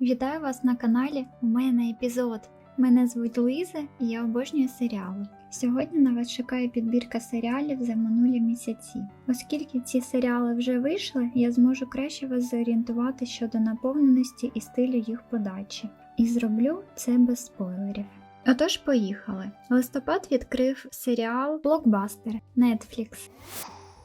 Вітаю вас на каналі У мене епізод. Мене звуть Луїза і я обожнюю серіали. Сьогодні на вас чекає підбірка серіалів за минулі місяці. Оскільки ці серіали вже вийшли, я зможу краще вас зорієнтувати щодо наповненості і стилю їх подачі. І зроблю це без спойлерів. Отож, поїхали. Листопад відкрив серіал Блокбастер Netflix.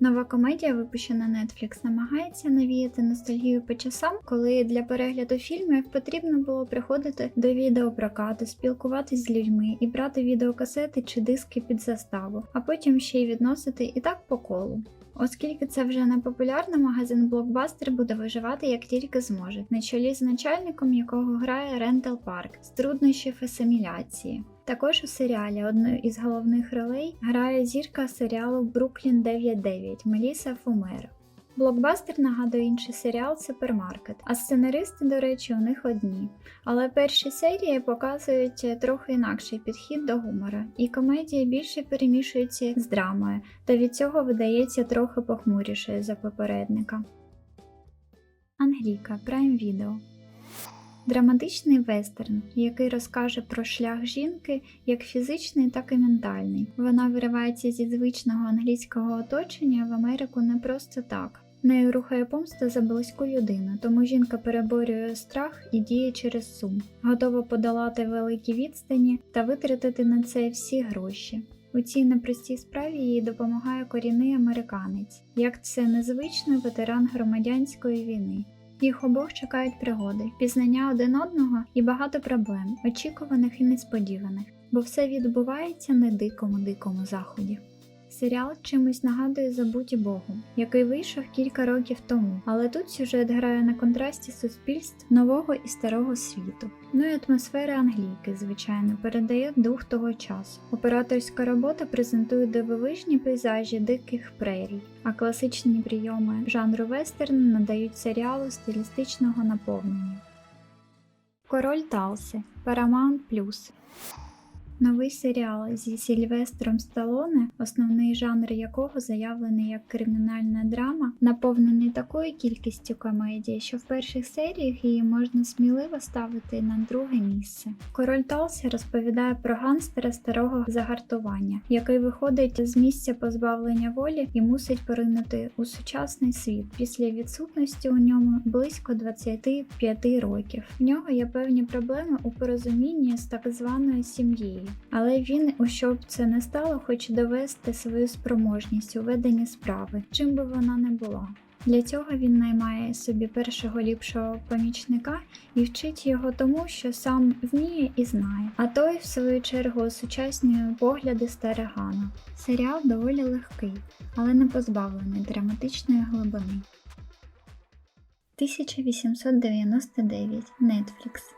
Нова комедія, випущена Netflix, намагається навіяти ностальгію по часам, коли для перегляду фільмів потрібно було приходити до відеопрокату, спілкуватись з людьми і брати відеокасети чи диски під заставу, а потім ще й відносити і так по колу. Оскільки це вже не популярно, магазин Blockbuster буде виживати як тільки зможе, на чолі з начальником, якого грає Рентал Парк з труднощів асиміляції. Також у серіалі одною із головних ролей грає зірка серіалу Бруклін 99 Меліса Фумер. Блокбастер нагадує інший серіал Супермаркет, а сценаристи, до речі, у них одні. Але перші серії показують трохи інакший підхід до гумора, і комедія більше перемішується з драмою, та від цього видається трохи похмурішою за попередника. Англійка Prime Video Драматичний вестерн, який розкаже про шлях жінки як фізичний, так і ментальний. Вона виривається зі звичного англійського оточення в Америку не просто так. Нею рухає помста за близьку людину, тому жінка переборює страх і діє через сум, готова подолати великі відстані та витратити на це всі гроші. У цій непростій справі їй допомагає корінний американець, як це незвичний ветеран громадянської війни. Їх обох чекають пригоди, пізнання один одного і багато проблем, очікуваних і несподіваних, бо все відбувається на дикому дикому заході. Серіал чимось нагадує забуті Богу, який вийшов кілька років тому, але тут сюжет грає на контрасті суспільств нового і старого світу. Ну і атмосфера англійки, звичайно, передає дух того часу. Операторська робота презентує дивовижні пейзажі диких прерій, а класичні прийоми жанру вестерн надають серіалу стилістичного наповнення. Король Талси Paramount Новий серіал зі Сільвестром Сталоне, основний жанр якого заявлений як кримінальна драма, наповнений такою кількістю комедії, що в перших серіях її можна сміливо ставити на друге місце. Король Талсі розповідає про ганстера старого загартування, який виходить з місця позбавлення волі і мусить поринути у сучасний світ після відсутності у ньому близько 25 років. В нього є певні проблеми у порозумінні з так званою сім'єю. Але він, у що б це не стало, хоче довести свою спроможність у веденні справи, чим би вона не була. Для цього він наймає собі першого ліпшого помічника і вчить його тому, що сам вміє і знає. А той, в свою чергу, осучаснює погляди старигана. Серіал доволі легкий, але не позбавлений драматичної глибини. 1899 Netflix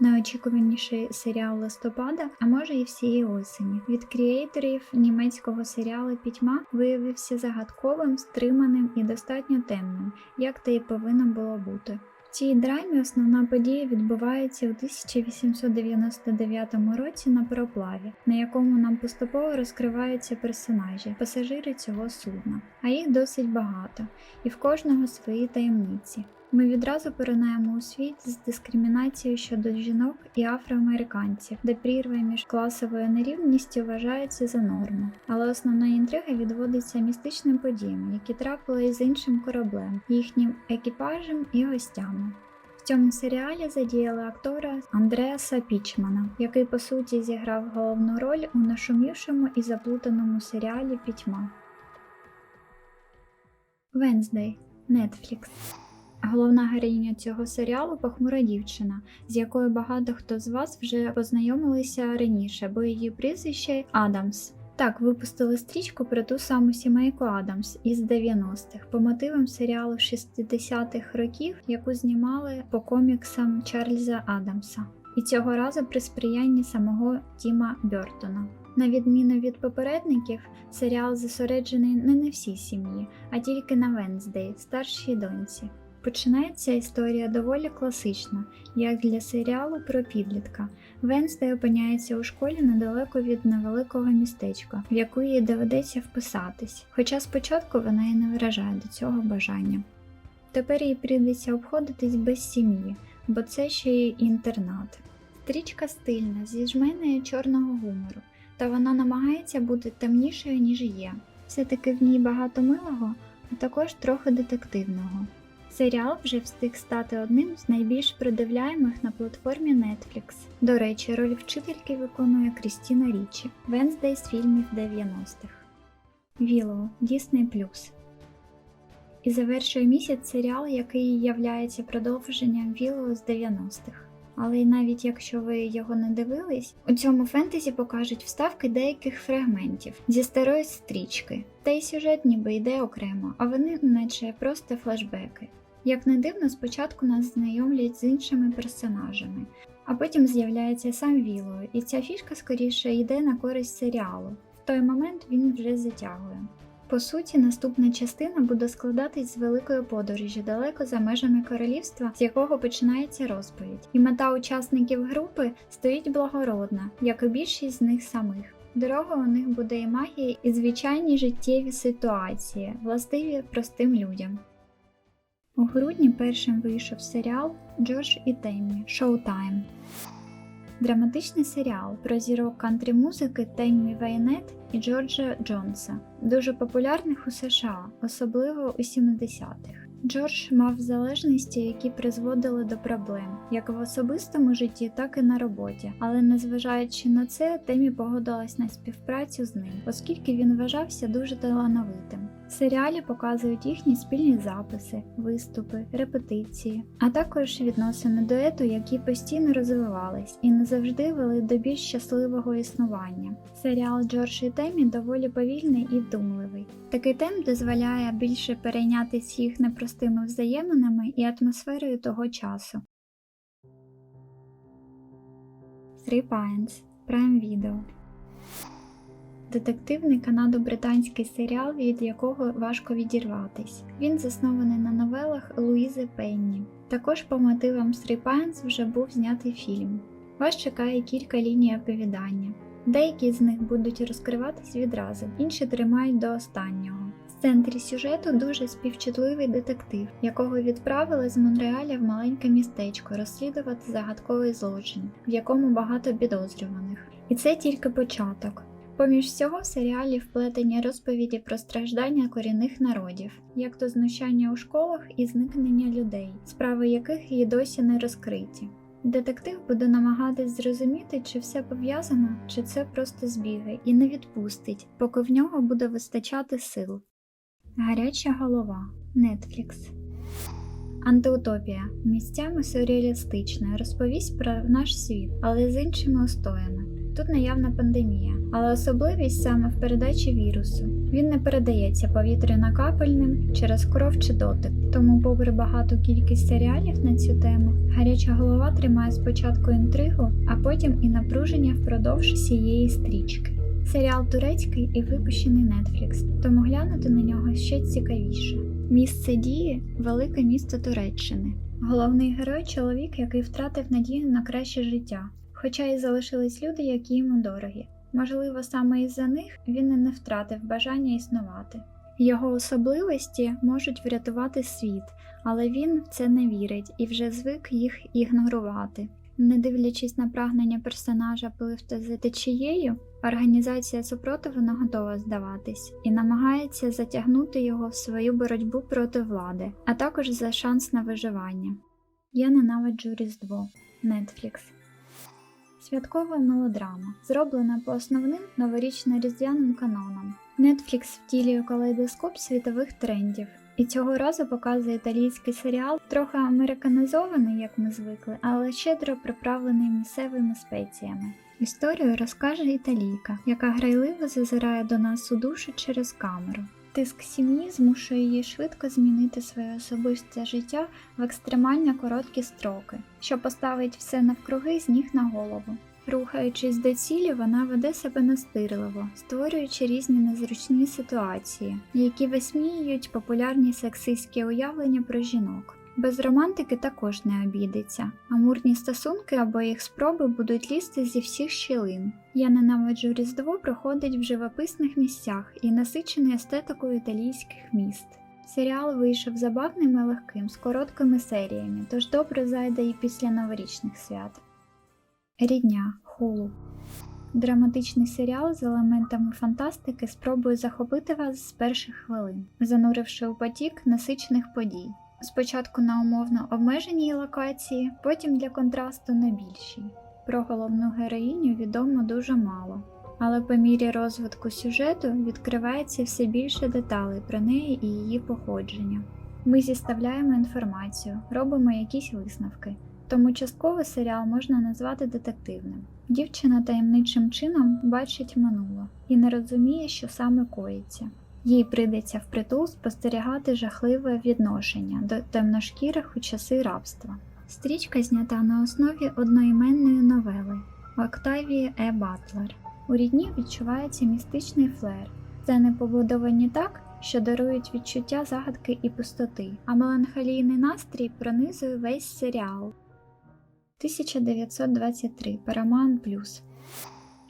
Найочікуваніший серіал листопада, а може і всієї осені. Від креаторів німецького серіалу Пітьма виявився загадковим, стриманим і достатньо темним, як те і повинно було бути. В цій драмі основна подія відбувається у 1899 році на пароплаві, на якому нам поступово розкриваються персонажі, пасажири цього судна, а їх досить багато, і в кожного свої таємниці. Ми відразу поринаємо у світ з дискримінацією щодо жінок і афроамериканців, де прірва між класовою нерівністю вважається за норму. Але основна інтрига відводиться містичним подіям, які трапили з іншим кораблем, їхнім екіпажем і гостями. В цьому серіалі задіяли актора Андреаса Пічмана, який по суті зіграв головну роль у нашумівшому і заплутаному серіалі Пітьма. Венздей Netflix Головна героїня цього серіалу похмура дівчина, з якою багато хто з вас вже познайомилися раніше, бо її прізвище Адамс. Так, випустили стрічку про ту саму сімейку Адамс із 90-х по мотивам серіалу 60-х років, яку знімали по коміксам Чарльза Адамса. І цього разу при сприянні самого Тіма Бертона. На відміну від попередників, серіал зосереджений не на всій сім'ї, а тільки на Венздей, старшій доньці. Починається історія доволі класична, як для серіалу про підлітка. Венсдей опиняється у школі недалеко від невеликого містечка, в яку їй доведеться вписатись, хоча спочатку вона і не виражає до цього бажання. Тепер їй прийдеться обходитись без сім'ї, бо це ще й інтернат. Стрічка стильна, зі жменею чорного гумору, та вона намагається бути темнішою, ніж є. Все-таки в ній багато милого, а також трохи детективного. Серіал вже встиг стати одним з найбільш придивляємих на платформі Netflix. До речі, роль вчительки виконує Крістіна Річі, Венздей з фільмів 90-х. Вілоу Disney+. І завершує місяць серіал, який являється продовженням Вілоу з 90-х. Але й навіть якщо ви його не дивились, у цьому фентезі покажуть вставки деяких фрагментів зі старої стрічки, та й сюжет ніби йде окремо, а вони наче просто флешбеки. Як не дивно, спочатку нас знайомлять з іншими персонажами, а потім з'являється сам Віло, і ця фішка скоріше йде на користь серіалу. В той момент він вже затягує. По суті, наступна частина буде складатись з великої подорожі далеко за межами королівства, з якого починається розповідь. І мета учасників групи стоїть благородна, як і більшість з них самих. Дорога у них буде і магія, і звичайні життєві ситуації, властиві простим людям. У грудні першим вийшов серіал Джордж і Теммі Showtime. Драматичний серіал про зірок кантрі музики Теммі Вайнет і Джорджа Джонса, дуже популярних у США, особливо у 70-х. Джордж мав залежності, які призводили до проблем, як в особистому житті, так і на роботі. Але незважаючи на це, Темі погодилась на співпрацю з ним, оскільки він вважався дуже талановитим. В серіалі показують їхні спільні записи, виступи, репетиції, а також відносини дуету, які постійно розвивались і не завжди вели до більш щасливого існування. Серіал Джордж і Темі доволі повільний і вдумливий. Такий темп дозволяє більше перейнятись їх непростими взаєминами і атмосферою того часу. Three Pines Prime Video Детективний канадо-британський серіал, від якого важко відірватись. Він заснований на новелах Луїзи Пенні. Також по мотивам Three Pines вже був знятий фільм. Вас чекає кілька ліній оповідання. Деякі з них будуть розкриватись відразу, інші тримають до останнього. В центрі сюжету дуже співчутливий детектив, якого відправили з Монреаля в маленьке містечко розслідувати загадковий злочин, в якому багато підозрюваних. І це тільки початок. Поміж всього в серіалі вплетені розповіді про страждання корінних народів, як то знущання у школах і зникнення людей, справи яких і досі не розкриті. Детектив буде намагатись зрозуміти, чи все пов'язано, чи це просто збіги, і не відпустить, поки в нього буде вистачати сил. Гаряча голова Netflix Антиутопія місцями сюрреалістична розповість про наш світ, але з іншими устоями. Тут наявна пандемія, але особливість саме в передачі вірусу. Він не передається повітряно-капельним через кров чи дотик. Тому, попри багату кількість серіалів на цю тему, гаряча голова тримає спочатку інтригу, а потім і напруження впродовж всієї стрічки. Серіал турецький і випущений Netflix, тому глянути на нього ще цікавіше. Місце дії велике місто Туреччини. Головний герой чоловік, який втратив надію на краще життя, хоча й залишились люди, які йому дорогі. Можливо, саме із-за них він і не втратив бажання існувати. Його особливості можуть врятувати світ, але він в це не вірить і вже звик їх ігнорувати. Не дивлячись на прагнення персонажа пливти за течією, організація супротиву не готова здаватись і намагається затягнути його в свою боротьбу проти влади, а також за шанс на виживання. Я ненавиджу Різдво Netflix. Святкова мелодрама, зроблена по основним новорічно-різдвяним канонам. Netflix втілює калейдоскоп світових трендів, і цього разу показує італійський серіал, трохи американізований, як ми звикли, але щедро приправлений місцевими спеціями. Історію розкаже італійка, яка грайливо зазирає до нас у душу через камеру. Тиск сім'ї змушує її швидко змінити своє особисте життя в екстремально короткі строки, що поставить все навкруги з ніг на голову. Рухаючись до цілі, вона веде себе настирливо, створюючи різні незручні ситуації, які висміюють популярні сексистські уявлення про жінок. Без романтики також не обійдеться. Амурні стосунки або їх спроби будуть лізти зі всіх щілин. Я ненавиджу Різдво проходить в живописних місцях і насичений естетикою італійських міст. Серіал вийшов забавним і легким з короткими серіями, тож добре зайде і після новорічних свят. Рідня Хулу. Драматичний серіал з елементами фантастики спробує захопити вас з перших хвилин, зануривши у потік насичених подій. Спочатку на умовно обмеженій локації, потім для контрасту на більшій. Про головну героїню відомо дуже мало, але по мірі розвитку сюжету відкривається все більше деталей про неї і її походження. Ми зіставляємо інформацію, робимо якісь висновки, тому частково серіал можна назвати детективним. Дівчина таємничим чином бачить минуле і не розуміє, що саме коїться. Їй прийдеться впритул спостерігати жахливе відношення до темношкірих у часи рабства. Стрічка знята на основі одноіменної новели Октавії Е. Батлер. У рідні відчувається містичний флер. Сцени побудовані так, що дарують відчуття загадки і пустоти, а меланхолійний настрій пронизує весь серіал. 1923 Paramount Plus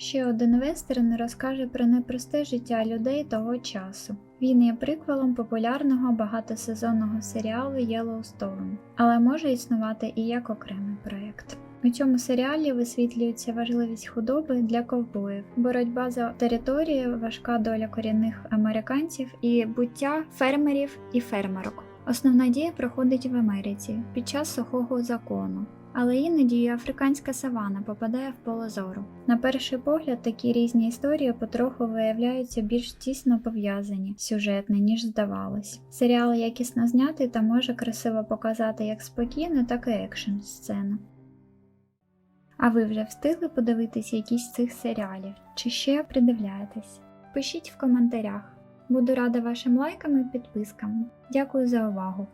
Ще один вестерн розкаже про непросте життя людей того часу. Він є приквелом популярного багатосезонного серіалу Yellowstone, але може існувати і як окремий проєкт. У цьому серіалі висвітлюється важливість худоби для ковбоїв, боротьба за територію, важка доля корінних американців і буття фермерів і фермерок. Основна дія проходить в Америці під час сухого закону. Але іноді і африканська савана попадає в поле зору. На перший погляд, такі різні історії потроху виявляються більш тісно пов'язані сюжетно, ніж здавалось. Серіал якісно знятий та може красиво показати як спокійну, так і екшн сцену. А ви вже встигли подивитись якісь з цих серіалів? Чи ще придивляєтесь? Пишіть в коментарях. Буду рада вашим лайкам і підпискам. Дякую за увагу!